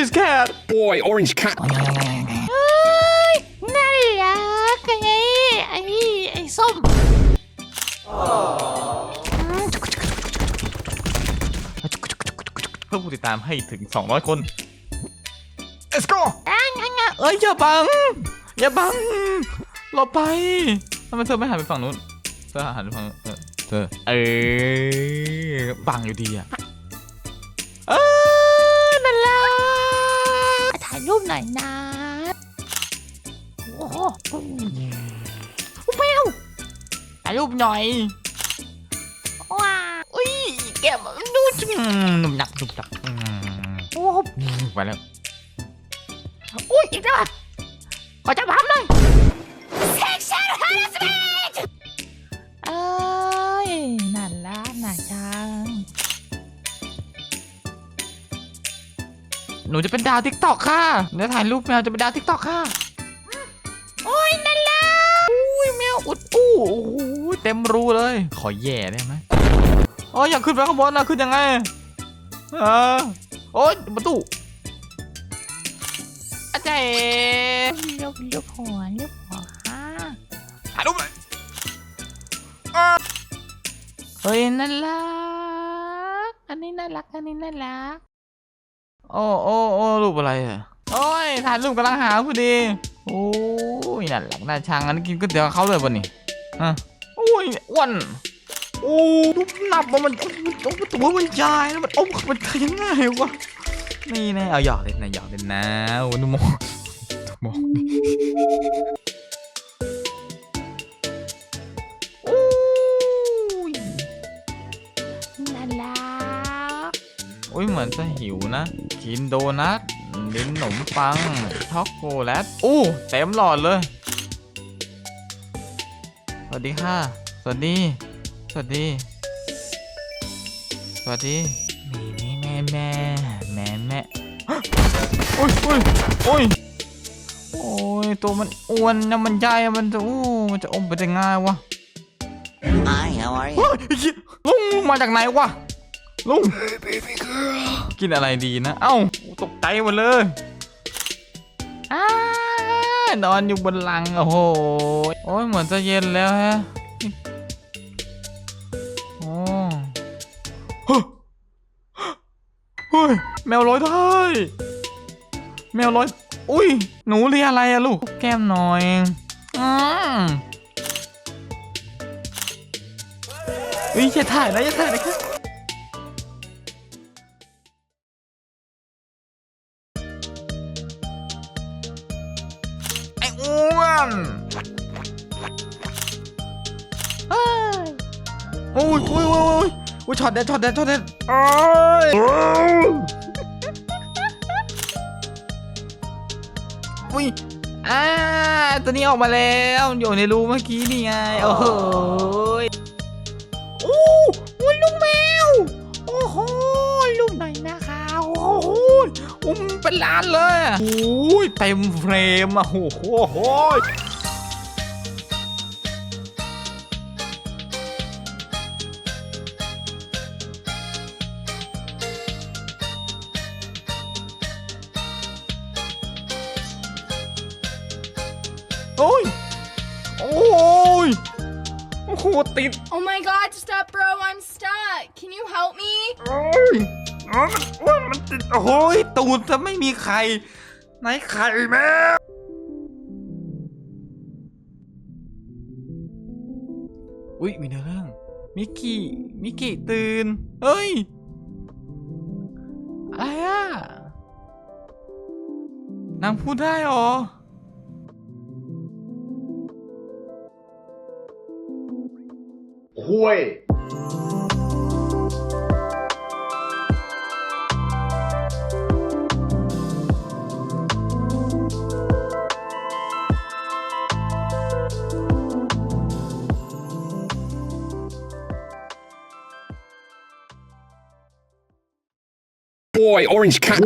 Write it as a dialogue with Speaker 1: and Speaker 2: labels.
Speaker 1: this cat
Speaker 2: Boy, orange cat.
Speaker 3: เฮ้ยน่ารักไงไอ้ไอ้ส้มอืม
Speaker 1: เพิ่มผู้ติดตามให้ถึง 200 คน let's go
Speaker 3: อะงั้นงั้น
Speaker 1: เอ้ยอย่าบัง อย่าบังหลบไปทำไมเธอไม่หันไปฝั่งนู้นเธอหันไปฝั่งนู้นเออเธอเออบังอยู่ดีอะเออนั่นแหละ
Speaker 3: ถ่ายรูปหน่อยนะโอ้โหแมว
Speaker 1: ถ่ายรูปหน่อย
Speaker 3: ว้า
Speaker 1: อุ้ยแก้มดูจังหนุ่มหนักหนุ่มหนักอืม
Speaker 3: โอ้โห
Speaker 1: ไปแล้ว
Speaker 3: อุ้ยอีกแล้วอะขอจับภาพหน่อย
Speaker 1: หนูจะเป็นดาวทิกตอกค่ะเดี๋ยวถ่ายรูปแมวจะเป็นดาวทิกตอกค่ะ
Speaker 3: โอ้ยนั่นละ
Speaker 1: อุ้ยแมวอุดอู้โอ้โหเต็มรูเลย ขอแย่ได้ไหมอ๋ออยากขึ้นไปข้างบนนะขึ้นยังไงเออโอ๊ยประตูอาจารย์
Speaker 3: ลูกลูกหัวลูกหัวค่ะ
Speaker 1: ถ่ายรูปเลยเฮ้ยน่ารัก
Speaker 3: อันนี้น่ารัก อันนี้น่ารัก
Speaker 1: โอ้โอ้โอ้รูปอะไรอะโอ้ยถ่ายรูปกำลังหาพอดีโอ้ยน่ารักน่าชังอันนี้กินก๋วยเตี๋ยวเขาเลยป่ะนี่ฮะโอ้ยอ้วนโอ้ดูหนับมันมันโอ้ตัวมันใหญ่แล้วมันอมมันยังไงวะนี่น่เอาหยอกเล่นนะหยอกเล่นนะโอ้ดูมองมอง อ้ยเหมือนจะหิวนะ กินโดนัทลิ้นขนมปังช็อกโกแลตอู้เต็มหลอดเลย สวัสดีค่ะ สวัสดี สวัสดี สวัสดีนี่นี่แม่แม่แม่แม่โอ้ยโอ้ยโอ้ยโอ้ยตัวมันอ้วนนะมันใหญ่อะมันจะอู้มันจะอมไปได้ง่ายวะ
Speaker 4: Hi, how are you?
Speaker 1: เฮ้ยไอ้เหี้ยลุงลุงมาจากไหนวะ ลุง กินอะไรดีนะ เอ้า ตกใจหมดเลยอ้านอนอยู่บนหลัง โอ้โห โอ้ยเหมือนจะเย็นแล้วฮะ โอ้เฮ้ยเฮ้ยแมวลอยได้ แมวลอย อุ้ย หนูเรียอะไรอะลูก แก้มหน่อย อืมเฮ้ยอย่าถ่ายนะอย่าถ่ายนะครับ อนโอ้ยโอ้ยโอ้ยโอ้ยโอ้ยช็อตเด็ดช็อตเด็ดช็อตเด็ดโอ้ยอุ้ยอ่าตัวนี้ออกมาแล้ว อยู่ในรูเมื่อกี้นี่ไง โอ้ย อุ้มเป็นล้านเลยอะโอ้ยเต็มเฟรมอะโอ้โหโอ้ยโอ้ย โอ้ย โอ้โหติด
Speaker 5: Oh my god, stop, bro. I'm stuck. Can you help me?
Speaker 1: โอ้ย อ๋อมันอ้วนมันติด โอ้ยตูดจะไม่มีไข่ไหนไข่แม่อุ้ยมีเนื้อเรื่องมิกกี้มิกกี้ตื่น เฮ้ย อะไรอะนางพูดได้เหรอ
Speaker 2: ห้วย Boy, orange cat.